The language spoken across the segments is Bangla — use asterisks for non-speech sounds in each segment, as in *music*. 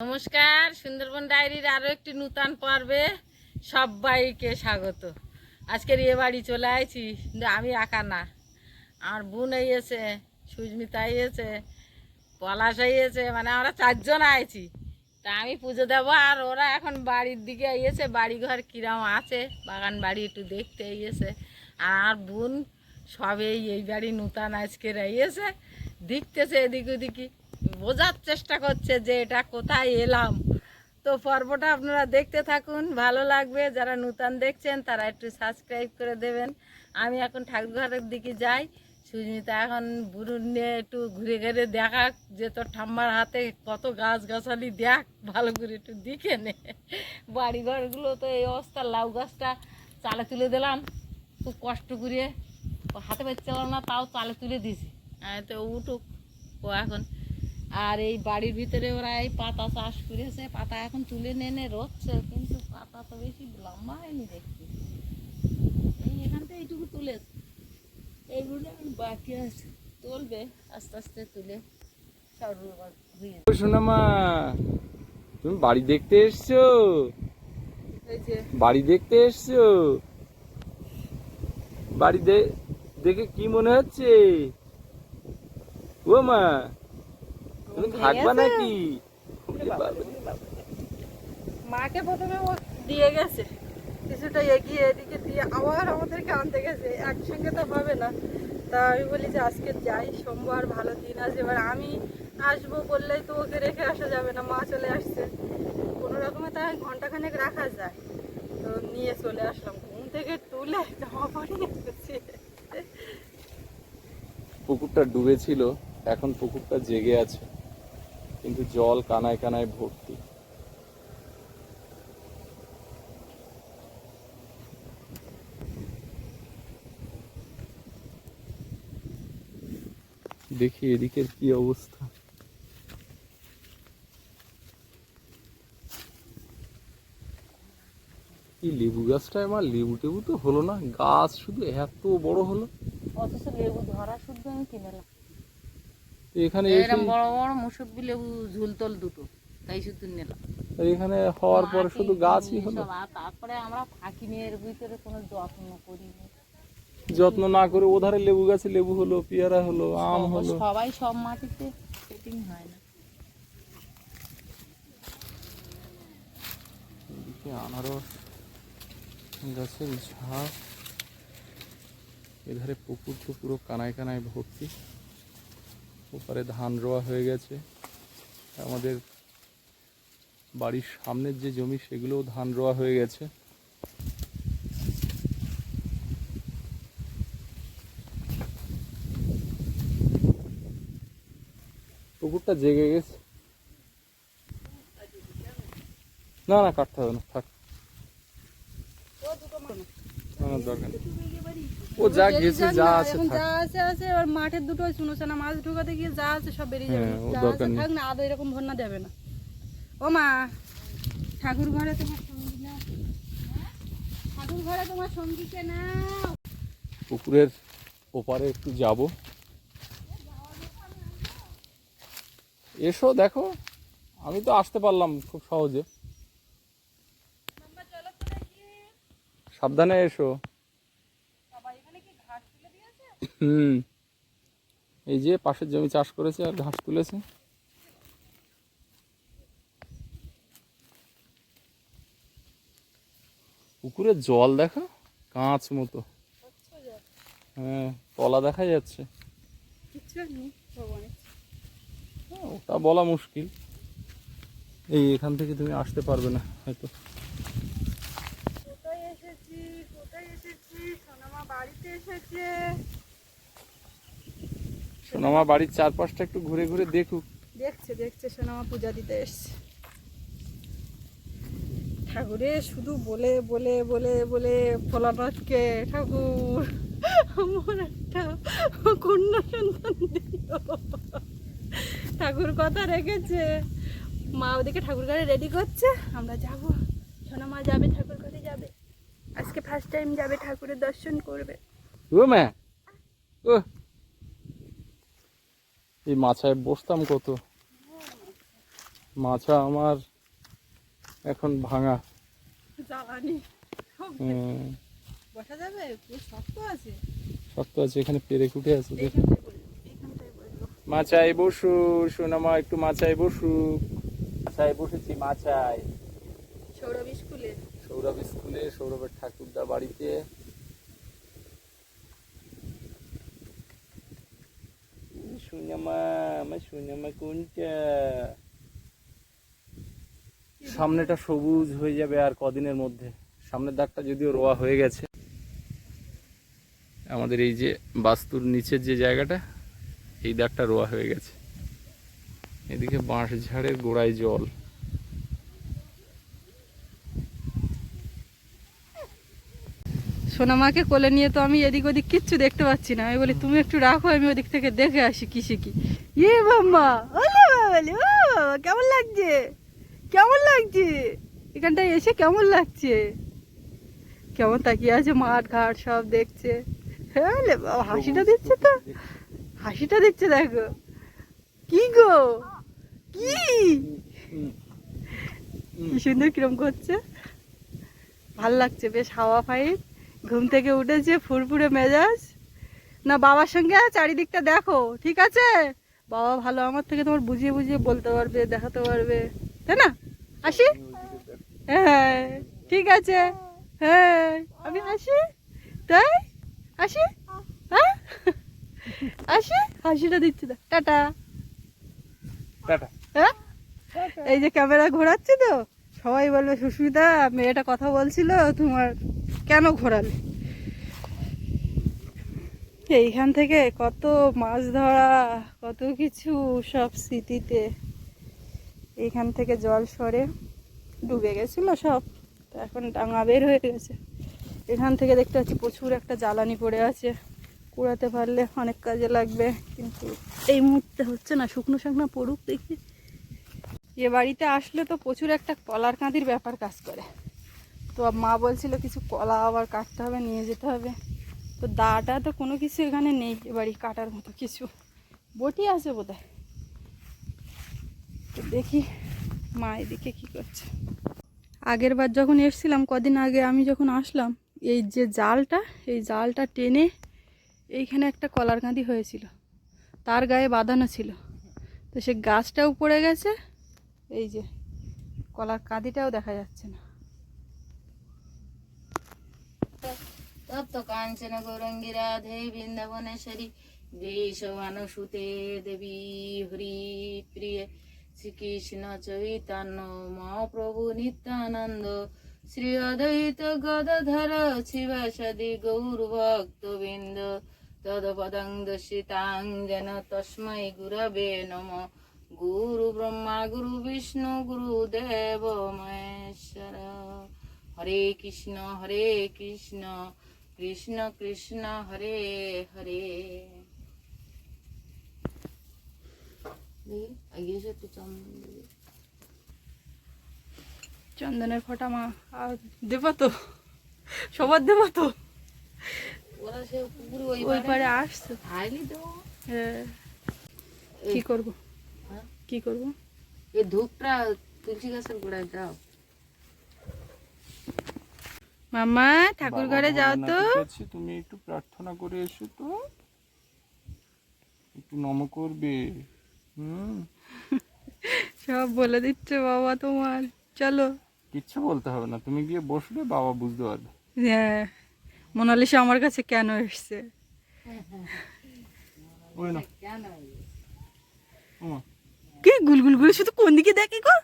নমস্কার, সুন্দরবন ডায়েরির আরও একটি নূতন পর্বে সবাইকে স্বাগত। আজকের এ বাড়ি চলে আইছি, কিন্তু আমি একা না। আমার বোন আইয়েছে, সুস্মিতা আইয়েছে, পলাশ আইয়েছে মানে আমরা চারজন আইছি। তা আমি পুজো দেবো, আর ওরা এখন বাড়ির দিকে আইয়েছে বাড়ি ঘর কিরম আছে, বাগান বাড়ি একটু দেখতে আইয়েছে। আর বোন সবেই এই বাড়ি নূতন আজকের আইয়েছে, দেখতেছে এদিক ওদিকে বোঝার চেষ্টা করছে যে এটা কোথায় এলাম। তো পর্বটা আপনারা দেখতে থাকুন, ভালো লাগবে। যারা নূতন দেখছেন, তারা একটু সাবস্ক্রাইব করে দেবেন। আমি এখন ঠাকুরঘরের দিকে যাই। সুস্মিতা এখন বুড়ুর নিয়ে একটু ঘুরে ঘুরে দেখা যে তোর ঠাম্মার হাতে কত গাছ গাছালি দেখ, ভালো করে একটু দিকে নে। বাড়ি ঘরগুলো তো এই অবস্থা, লাউ গাছটা চালে তুলে দিলাম। খুব কষ্ট করে। হাতে পাচ্ছিলাম না, তাও চালে তুলে দিছি তো উঠুক। ও এখন আর এই বাড়ির ভিতরে ওরা এই পাতা চাষ করেছে পাতা এখন তুলে নেনে রচ্ছে কিন্তু পাতা তো বেশি লম্বা হয়নি দেখছি এই এখান থেকে এইটুকু তুলে। এইগুলো বাকি আছে। তুলবে আস্তে আস্তে তুলে সোনামা তুমি বাড়ি দেখতে এসছো? বাড়ি দেখতে এসছো? বাড়ি দেখে কি মনে হচ্ছে? ও মা। তুমি থাকবা নাকি মাকে প্রথমে ও দিয়ে গেছে। কিছুটা এগিয়ে এদিকে দিয়ে আবার আমাদেরকে আনতে গেছে। একসঙ্গে তো হবে না। তা আমি বলি যে আজকে যাই সোমবার ভালো দিন আছে এবার আমি আসব বললেই তো ওকে রেখে আসা যাবে না মা চলে আসছে। কোনো রকমে তাই ঘন্টাখানেক রাখা যায়। তো নিয়ে চলে আসলাম। ঘুম থেকে তুলে জামা পরিয়ে এসেছি পুকুরটা ডুবেছিল এখন পুকুরটা জেগে আছে। কিন্তু জল কানায় কানায় ভর্তি। দেখি এদিকের কি অবস্থা। এই লেবু গাছটা আমার লেবু টেবু তো হলো না, গাছ শুধু এত বড় হলো। অথচ লেবু ধরা শুদ্ধ আমি কিনেলাম এখানে এরকম বড় বড় মুসব্বি লেবু ঝুলতল দুটো তাই শুধু নিলাম। এখানে হওয়ার পরে শুধু গাছই হলো। তারপরে আমরা থাকি নিয়ে এর ভিতরে কোনো যত্ন করিনি। যত্ন না করে ওধারে লেবু গাছে লেবু হলো পেয়ারা হলো আম হলো। সবাই সব মাটিতে সেটিং হয় না। এদিকে আনারস গাছের ঝাড়। এধারে পুকুর তো পুরো কানায় কানায় ভর্তি। ওপারে ধান রোয়া হয়ে গেছে। আমাদের বাড়ির সামনের যে জমি সেগুলোও ধান রোয়া হয়ে গেছে। পুকুরটা জেগে গেছে। না না কাটতে হবে না থাক। না, দরকার নেই। ও যা গেছে যা আছে যা আছে আছে এবার মাঠের দুটো না মাছ ঢুকাতে গিয়ে যা আছে সব বেরিয়ে যাবে। হ্যাঁ, যা আছে থাক না আদৌ এরকম ভন্না দেবে না। ও মা ঠাকুর ঘরে তোমার সঙ্গী না। ঠাকুর ঘরে তোমার সঙ্গীকে নাও পুকুরের ওপারে একটু যাব। এসো দেখো। আমি তো আসতে পারলাম খুব সহজে। সাবধানে এসো। হুম। এই যে পাশের জমি চাষ করেছে আর ঘাস তুলেছে। পুকুরে জল দেখা কাঁচ মতো। হ্যাঁ তলা দেখা যাচ্ছে। হ্যাঁ, ওটা বলা মুশকিল। এই এখান থেকে তুমি আসতে পারবে না হয়তো। কোথায় এসেছি কোথায় এসেছি সোনামা বাড়িতে এসেছে। সোনামা বাড়ির চারপাশটা একটু ঘুরে ঘুরে দেখুক। দেখছে দেখছে সোনামা পূজা দিতে এসছে। ঠাকুরে শুধু বলে বলে বলে বলে ভোলানাথকে ঠাকুর আমার একটা কন্যা সন্তান দিও ঠাকুর কথা রেখেছে। মা ওদিকে ঠাকুর ঘরে রেডি করছে। আমরা যাব। সোনামা যাবে ঠাকুর ঘরে যাবে। আজকে ফার্স্ট টাইম যাবে ঠাকুরের দর্শন করবে। ও মা ও এই মাছায় বসতাম কত? মাছা আমার এখন ভাঙা। শক্ত আছে? এখানে পেরে কুটে আছে। মাচায় বসু সোনামা একটু মাচায় বসু। মাচায় বসেছি মাচায় সৌরভ স্কুলে সৌরভ স্কুলে সৌরভের ঠাকুরদা বাড়িতে। কোনটা সামনেটা সবুজ হয়ে যাবে আর কদিনের মধ্যে। সামনের দাগটা যদিও রোয়া হয়ে গেছে। আমাদের এই যে বাস্তুর নিচের যে জায়গাটা, এই দাগটা রোয়া হয়ে গেছে। এদিকে বাঁশ ঝাড়ের গোড়ায় জল। সোনামাকে কোলে নিয়ে তো আমি এদিক ওদিক কিচ্ছু দেখতে পাচ্ছি না। আমি বলি, তুমি একটু রাখো, আমি ওদিক থেকে দেখে আসি কি শিখি ইয়ে বাম্মা ওলে বাবালে ও কেমন লাগছে? কেমন লাগছে? এখানটায় এসে কেমন লাগছে? কেমন তাকিয়ে আছে, মাঠ ঘাট সব দেখছে। হ্যাঁ হাসিটা দিচ্ছে তো। হাসিটা দিচ্ছে, দেখো। কি গো? কি? সুন্দর কিরম করছে। ভালো লাগছে, বেশ হাওয়া ফাইন ঘুম থেকে উঠেছে ফুরফুরে মেজাজ। না বাবার সঙ্গে চারিদিকটা দেখো ঠিক আছে? বাবা ভালো আমার থেকে তোমার বুঝিয়ে বুঝিয়ে বলতে পারবে দেখাতে পারবে। তাই না? আসি? হ্যাঁ ঠিক আছে। হ্যাঁ আমি আসি? তাই? আসি? হ্যাঁ? আসি? হাসিটা দিচ্ছি তো। টাটা। টাটা। হ্যাঁ? এই যে ক্যামেরা ঘোরাচ্ছি তো সবাই বলবে সুস্মিতা মেয়েটা কথা বলছিল তোমার কেন ঘোরালে? এইখান থেকে কত মাছ ধরা, কত কিছু সব স্মৃতিতে এইখান থেকে জল সরে ডুবে গেছিল সব। তো এখন ডাঙা বের হয়ে গেছে। এখান থেকে দেখতে পাচ্ছি প্রচুর একটা জ্বালানি পড়ে আছে। কুড়াতে পারলে অনেক কাজে লাগবে, কিন্তু এই মুহূর্তে হচ্ছে না, শুকনো শুকনো পড়ুক দেখি। এ বাড়িতে আসলে তো প্রচুর একটা কলার কাঁদির ব্যাপার কাজ করে। তো মা বলছিল কিছু কলা আবার কাটতে হবে, নিয়ে যেতে হবে। তো দাটা তো কোনো কিছু এখানে নেই এ বাড়ি কাটার মতো কিছু। বটি আছে বোধ তো দেখি মা এদিকে কী করছে। আগের বার যখন এসছিলাম, কদিন আগে আমি যখন আসলাম, এই যে জালটা, এই জালটা টেনে এইখানে একটা কলার কাঁদি হয়েছিল। তার গায়ে বাঁধানো ছিল। তো সে গাছটাও পড়ে গেছে, এই যে কলার কাঁদিটাও দেখা যাচ্ছে না। তপ্ত কাঞ্চন গৌরঙ্গী রাধে বৃন্দাবনেশ্বরী। বৃষভানুসুতে দেবী হরি প্রিয় শ্রীকৃষ্ণ চৈতন্য মহাপ্রভু নিত্যানন্দ। শ্রী অদ্বৈত গদাধর শিবাসদি গৌর ভক্তবৃন্দ তদপদং দর্শিতাং যেন তস্मै গুরবে নম। গুরু ব্রহ্মা, গুরু বিষ্ণু গুরুদেব মহেশ্বর। হরে কৃষ্ণ হরে কৃষ্ণ কৃষ্ণ কৃষ্ণ হরে হরে। চন্দনের ফোঁটা মা আর দেবো তো সবার দেবো তো। ওরা সে পুকুরে ওই পারে আসছে। তো। হ্যাঁ। কি করব? হ্যাঁ? কি করব? এই ধূপটা তুলসী গাছের গোড়ায় দাও। মামা ঠাকুর ঘরে যাও তো। তুমি একটু প্রার্থনা করে এসো তো। একটু নম করবে। হুম। *laughs* সব বলে দিচ্ছে বাবা তোমার। চলো। কিচ্ছু বলতে হবে না তুমি গিয়ে বসলে বাবা বুঝতে পারবে। হ্যাঁ মোনালিসা আমার কাছে কেন এসছে? কি গুলগুলগুলো শুধু কোন দিকে দেখে গো?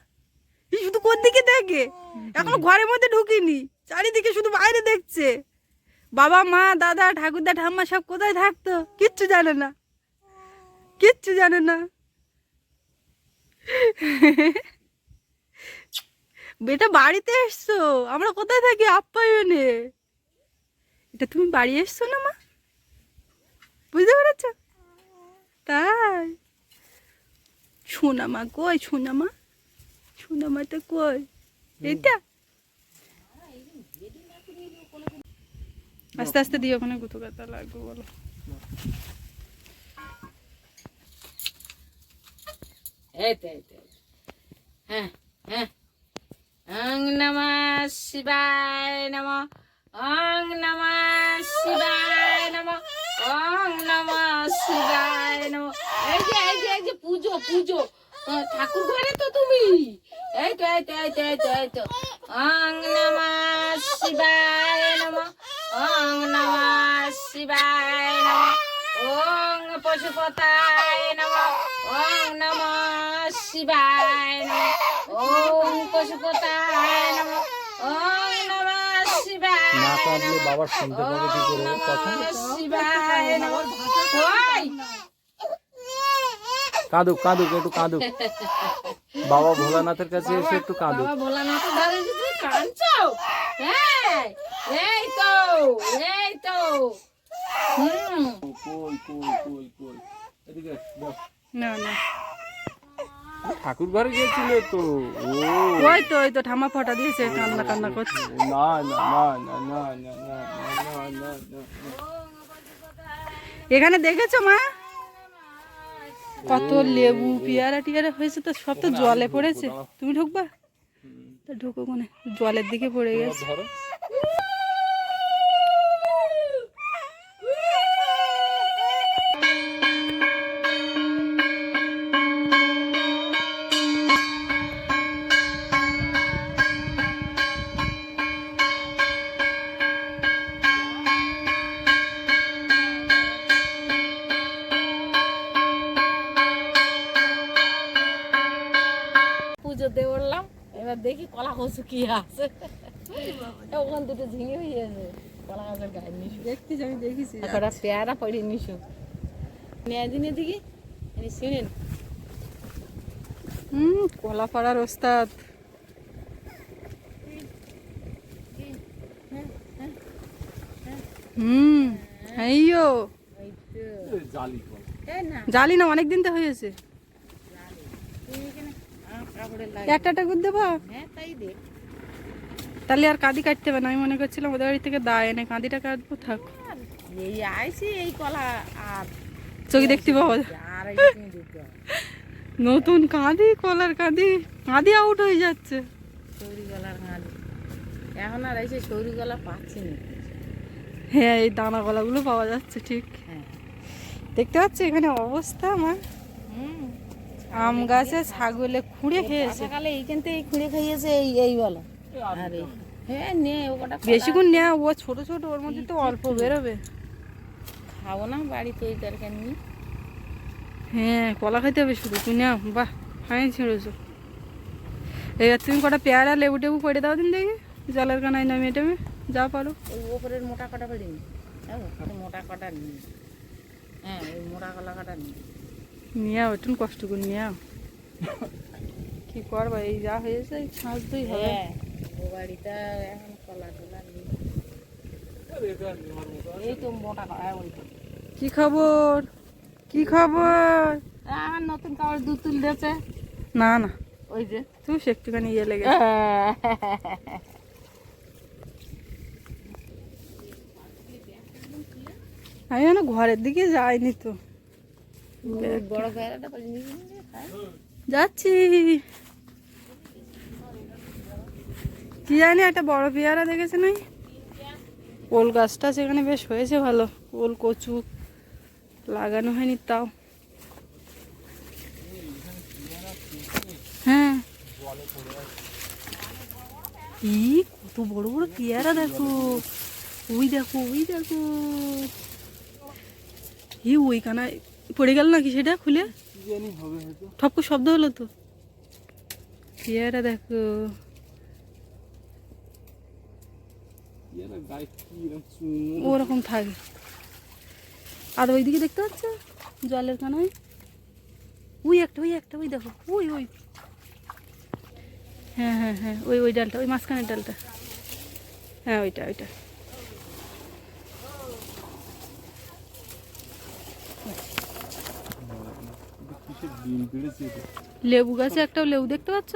শুধু কোন দিকে দেখে? এখনও ঘরের মধ্যে ঢুকিনি। চারিদিকে শুধু বাইরে দেখছে। বাবা মা দাদা ঠাকুরদা ঠাম্মা সব কোথায় থাকতো? কিচ্ছু জানে না। কিচ্ছু জানে না। বেটা বাড়িতে এসছো? আমরা কোথায় থাকি? আপ্যায়নে এটা তুমি বাড়ি এসছো না মা? বুঝতে পেরেছ? তাই। সোনামা কই সোনা মাতা কই? এটা আস্তে আস্তে দিও ওখানে গুঁতো কাটা লাগবে বলো। অং হ্যাঁ, হ্যাঁ। নম শিবায় নম অং নম শিবায় নম অং নম শিবায় নম। এই যে এই যে পুজো পুজো। ঠাকুর ঘরে তো তুমি। এই তো এই তো এই তো এই তো এই তো। ওং নমঃ শিবায় নমঃ অং নমঃ শিবায় নমঃ ওং পশুপতায় নমঃ ওং নমঃ শিবায় নমঃ ওং পশুপতায় নমঃ ওং নমঃ শিবায় না কাঁদলে বাবার শুনতে পাবে কি করে? কথা শিবায় নমঃ। কাঁদুক কাঁদুক একটু কাঁদুক বাবা ভোলানাথের কাছে এসে একটু কাঁদুক বাবা ভোলানাথের ধারে এসে তুমি কাঁদছো হ্যাঁ এই তো এই তো হুম কই কই কই কই এদিকে বস। না না ঠাকুর ঘরে গিয়েছিল তো ও ওই তো ওই তো ঠামা ফটা দিয়েছে কান্না কান্না করছে না না না না না না না না না না এখানে দেখেছ মা কত লেবু পেয়ারা টিয়ারা হয়েছে তো সব তো জলে পড়েছে। তুমি ঢুকবা? তা ঢুকো মানে জলের দিকে পড়ে গেছে। দেখি কলা কচু কি আছে। ওখান দুটো ঝিঙে হয়েছে কলা গাছের গায়ে নিশু। দেখতেছি আমি দেখেছি। একটা পেয়ারা পড়ে নিশু। নিয়ে দিন এই শুনেন। হুম কলা পাড়ার ওস্তাদ। হুম হ্যাঁ জালি না। জালি না অনেক দিন তো হয়েছে। একটা টাকুর দেবা? হ্যাঁ তাই দে। তাহলে আর কাঁদি কাটতে হবে না। আমি মনে করছিলাম ওদের বাড়ি থেকে দা এনে কাঁদিটা কাটবো থাক। এই আইসি এই কলা আর চোখে দেখতে পাবো। নতুন কাঁদি কলার কাঁদি। কাঁদি আউট হয়ে যাচ্ছে। সৌরি এখন আর এসে সৌরি গলা পাচ্ছি না। হ্যাঁ এই দানা গলাগুলো পাওয়া যাচ্ছে ঠিক। হ্যাঁ। দেখতে পাচ্ছি এখানে অবস্থা আমার? আম গাছে ছাগলে খুঁড়ে খেয়েছে। সকালে এইখান থেকে খুঁড়ে খাইয়েছে এই এই বলো। আর হ্যাঁ নে ও কটা বেশিক্ষণ নেওয়া ও ছোট ছোট ওর মধ্যে তো অল্প বেরোবে। খাব না বাড়িতে এই তরকারি নিয়ে। হ্যাঁ কলা খাইতে হবে শুধু তুই নাও বাহ ফাইন ছেড়েছো। এবার তুমি কটা পেয়ারা লেবু টেবু করে দাও দিন দেখি জলের কানায় নামিয়ে টেমে যা পারো। ওই ওপরের মোটা কটা করে নি মোটা কটা নি হ্যাঁ ওই মোটা কলা কাটা নি নিয়ে একটু কষ্ট করে নিয়ে। *laughs* কি করবা এই যা হয়েছে ছাঁচতেই হবে। হ্যাঁ ও বাড়িতে এখন কলা টলা এই তো মোটা কলা কি খবর? কি খবর? আমার নতুন কাপড় দুধ তুলতেছে না না। ওই যে। তুই একটুখানি ইয়ে লেগে আমি যেন ঘরের দিকে যাইনি তো ওই বড় পেয়ারাটা করে নিয়ে খাই যাচ্ছি। কি জানি, একটা বড় পেয়ারা দেখেছে নাই? ওল গাছটা সেখানে বেশ হয়েছে ভালো, ওল কচু লাগানো হয়নি তাও। হ্যাঁ। ই কত বড় বড় পেয়ারা দেখো। ওই দেখো ওই দেখো। ই ওইখানে পড়ে গেল নাকি সেটা খুলে? ঠপকো শব্দ হলো তো। পেয়ারা দেখো। ওরকম থাকে। আর ওইদিকে দেখতে পাচ্ছ? জলের কানায়। ওই একটা ওই একটা ওই দেখো। ওই ওই। হ্যাঁ হ্যাঁ হ্যাঁ ওই ওই ডালটা ওই মাঝখানের ডালটা। হ্যাঁ ওইটা ওইটা কিসের ডিম পেড়েছে এটা লেবু গাছে একটাও লেবু দেখতে পাচ্ছ?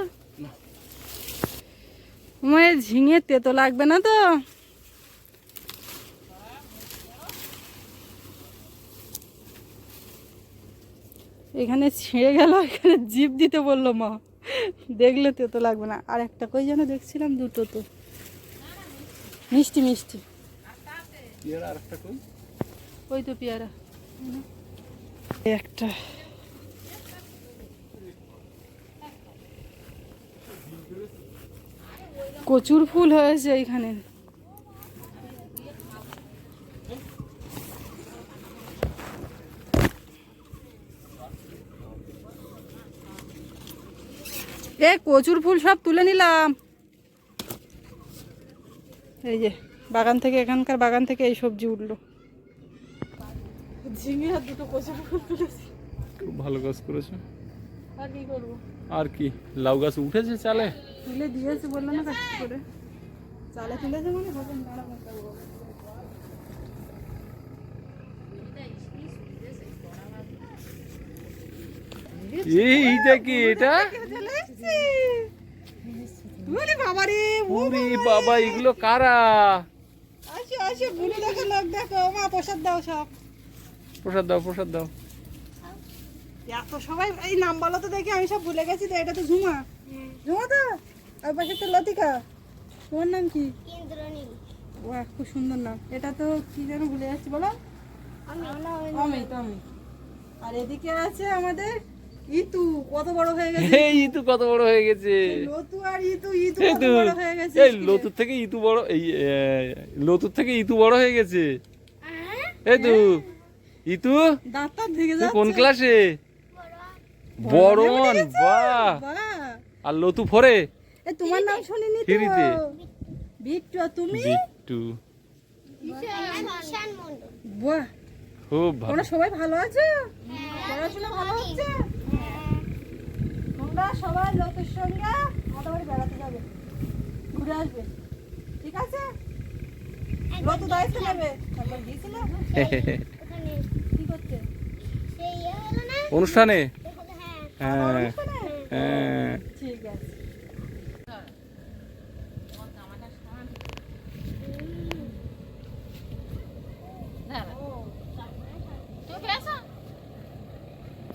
মানে ঝিঙে তেতো লাগবে না তো? এখানে ছিঁড়ে গেল এখানে জিপ দিতে বলল মা। দেখলে তো তো লাগবে না। আর একটা কই যেন দেখছিলাম দুটো তো। মিষ্টি মিষ্টি। একটা ওই তো পেয়ারা। একটা কচুর ফুল হয়েছে এইখানে এ কচুর ফুল সব তুলে নিলাম। এই যে বাগান থেকে এখানকার বাগান থেকে এই সবজি উঠল। ঝিঙে আর দুটো কচুর ফুল তুলেছি। খুব ভালো কাজ করেছ। আর কি করব? আর কি লাউ গাছ উঠেছে চালে? তুলে দিয়েছে বললাম না কাজ করে। চালে তুলেছে মানে? হবে দাঁড়া এই এটা? বলি বাবা রে ওরে বাবা এগুলো কারা? আসো আসো বুড়ো দেখো লোক দেখো। মা প্রসাদ দাও সব। প্রসাদ দাও প্রসাদ দাও। এত সবাই এই নাম বলো তো দেখি আমি সব ভুলে গেছি তো এটা তো ঝুমা। ঝুমা তো? আর পাশে তো লতিকা। তোমার নাম কি? ও খুব সুন্দর নাম। এটা তো কি যেন ভুলে যাচ্ছি বলো। অমিত। অমিত আর এদিকে আছে আমাদের ইতু কত বড় হয়ে গেছে। এই ইতু কত বড় হয়ে গেছে। লতু আর ইতু ইতু কত বড় হয়ে গেছে এই লতুর থেকে ইতু বড় এই লতুর থেকে ইতু বড় হয়ে গেছে। এই তো। ইতু? দাঁত টাত ভেঙে যাচ্ছে। কোন ক্লাসে বড় বাহ। আর লতু ফোরে? তোমার নাম শুনিনি তো। থ্রিতে। বিট্টু তুমি? বিট্টু বাহ। খুব ভালো। তোমরা সবাই ভালো আছো? পড়াশোনা ভালো হচ্ছে? তোমরা সবাই লোকের সঙ্গে বাড়ি বেড়াতে যাবে। ঘুরে আসবে। ঠিক আছে? লতু দায়িত্ব নেবে। গিয়েছিল? *laughs* কি করতে অনুষ্ঠানে? হ্যাঁ হ্যাঁ। ঠিক আছে।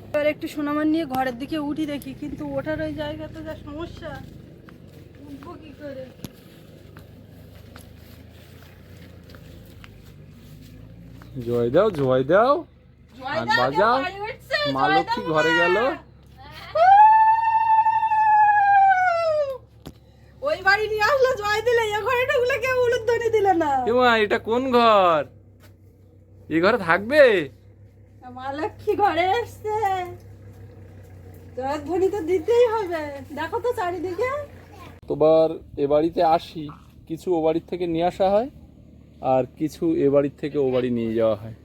এবার একটু সোনামান নিয়ে ঘরের দিকে উঠি দেখি কিন্তু ওঠার ওই জায়গাতে যা সমস্যা উঠবো কি করে? জয় দাও জয় দাও। জয় আর দাও, বাজাও। মা লক্ষ্মী ঘরে গেল ওই বাড়ি নিয়ে আসলো জয় দিলে এ ঘরে ঢুকলে কেউ উলুধ্বনি দিলে না এমা এটা কোন ঘর? এই ঘরে থাকবে? মা লক্ষ্মী ঘরে এসছে। জয়ধ্বনি তো দিতেই হবে। দেখো তো চারিদিকে। তোবার এ বাড়িতে আসি কিছু ও বাড়ির থেকে নিয়ে আসা হয় আর কিছু এ বাড়ির থেকে ও বাড়ি নিয়ে যাওয়া হয়।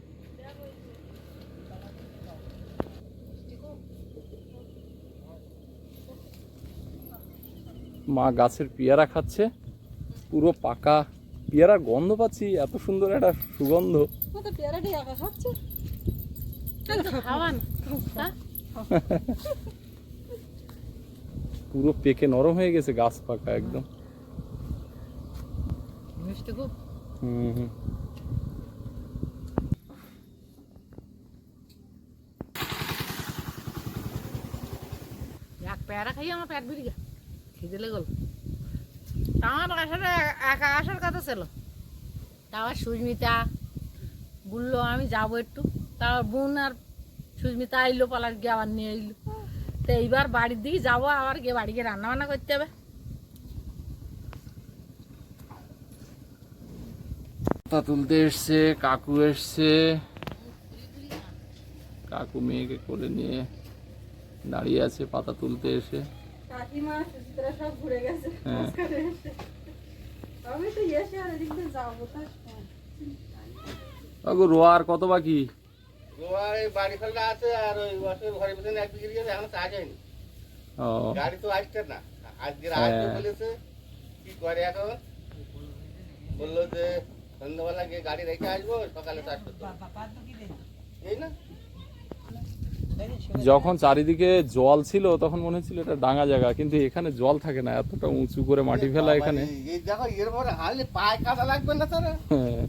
মা গাছের পেয়ারা খাচ্ছে পুরো পাকা। পেয়ারার গন্ধ পাচ্ছি এত সুন্দর একটা সুগন্ধ। পুরো পেকে নরম হয়ে গেছে গাছ পাকা একদম। হুম হুম। এক পেয়ারা খাই আমার পেট বেরিয়ে গেল। খিদে লেগেল আমার আসলে একা আসার কথা ছিল। তারপর সুস্মিতা বলল, আমি যাব একটু। তারপর বোন আর সুস্মিতা আইলো, পালার গিয়ে আবার নিয়ে এলো তো এইবার বাড়ির দিকে যাব, আবার গিয়ে বাড়ি গিয়ে রান্না বান্না করতে হবে। পাতা তুলতে এসছে, কাকু এসছে। কাকু মেয়েকে কোলে নিয়ে দাঁড়িয়ে আছে, পাতা তুলতে এসে। কাকিমা সুচিত্রা সব ঘুরে গেছে। হ্যাঁ। আমি তো এসে আর এদিক যাব তার সময়। কাকু রোয়া আর কত বাকি? এই বাড়ি ফেলটা আছে আর ওই বছর ঘরের ভিতরে এক বিক্রি গেছে এখনও কাজ হয়নি। গাড়ি তো আসছে না। আজকের হ্যাঁ। আসবে বলেছে কি করে এখন? বলল যে সন্ধ্যাবেলা গিয়ে গাড়ি রেখে আসব সকালে না যখন চারিদিকে জল ছিল তখন মনে হচ্ছিল এটা ডাঙা জায়গা কিন্তু এখানে জল থাকে না এতটা উঁচু করে মাটি ফেলা এখানে। এই দেখো এর পরে হারলে পায়ে কাদা লাগবে না তারা? হ্যাঁ,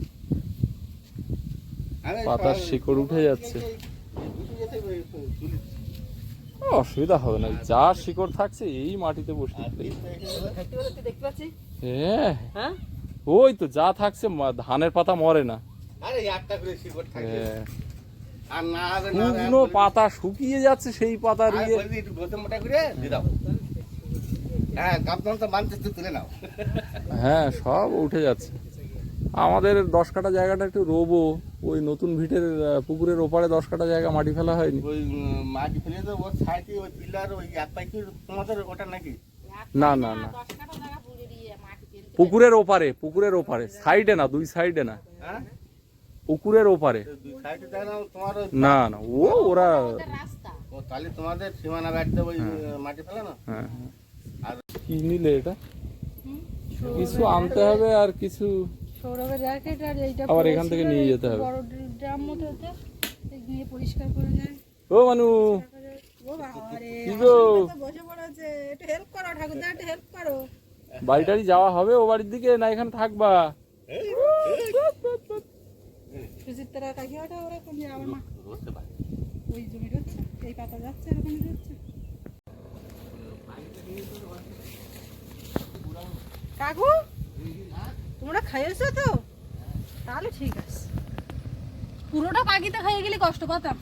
পাতার শিকড় উঠে যাচ্ছে। অসুবিধা হবে না যা শিকড় থাকছে এই মাটিতে বসে হ্যাঁ। হ্যাঁ? ওই তো যা থাকছে ধানের পাতা মরে না। আরে একটা করে শিকড় থাকে। শুকনো পাতা শুকিয়ে যাচ্ছে সেই পাতা দিয়ে। বলবি মোটা করে দিয়ে দাও। হ্যাঁ তুলে নাও। হ্যাঁ সব উঠে যাচ্ছে। আমাদের দশ কাটা জায়গাটা একটু রোবো। ওই নতুন ভিটের পুকুরের ওপারে দশ কাটা জায়গা মাটি ফেলা হয়নি। ওই মাটি ফেলে তো ওর সাইডে ওই পিলার ওই এক পাই কি তোমাদের ওটা নাকি? না না না। পুকুরের ওপারে পুকুরের ওপারে। সাইডে না দুই সাইডে না। হ্যাঁ? পুকুরের ওপারে। না তোমার না না ও ওরা রাস্তা। ও তাহলে তোমাদের সীমানা বাড়িতে ওই মাটি ফেলে না? হ্যাঁ। হ্যাঁ। আর কি নিলে এটা? কিছু আনতে হবে আর কিছু সৌরভের র্যাকেট আর এইটা আবার এখান থেকে নিয়ে যেতে হবে। বড় ড্রাম মতো হতে নিয়ে পরিষ্কার করে যায়। ও মানু। ও বাবা রে কি গো? বসে পড়েছে। একটু হেল্প করো ঠাকুরদা একটু হেল্প করো। বাড়ি টাড়ি যাওয়া হবে ও বাড়ির দিকে না এখানে থাকবা? সুচিত্রা কাকিমাটা ওরা কোন যে আমার মা ওই জমি হচ্ছে এই পাতা যাচ্ছে এরকম যাচ্ছে কাকু তোমরা খাইয়েছো তো? তাহলে ঠিক আছে। পুরোটা পাখিতে খাইয়ে গেলে কষ্ট পাতাম।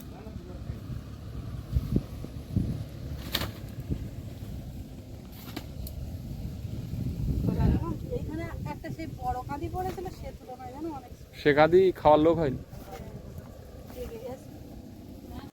এইখানে একটা সেই বড় কাঁদি পড়েছিল সে তুলনায় জানো অনেক শেখাদি খাওয়ার লোক হয়নি।